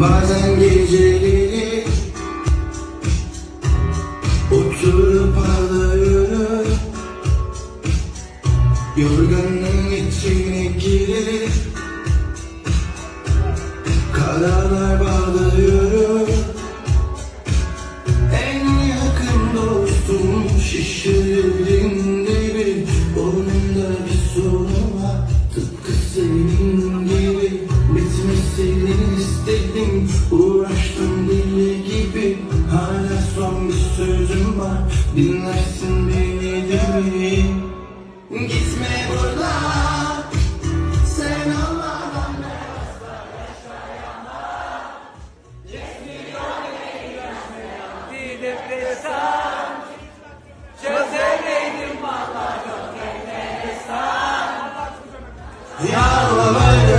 Bazen geceleri Oturup ağlıyorum. Yorganın içine girip Kararlar bağlıyorum. En yakın dostum şişir Dinlersin beni deli. Gitme burada Sen Allah'tan beyazda yaşayana Yetmiyor beni yaşayan Dilim lisan Çözemeydim valla gönlümde lisan Ya Allah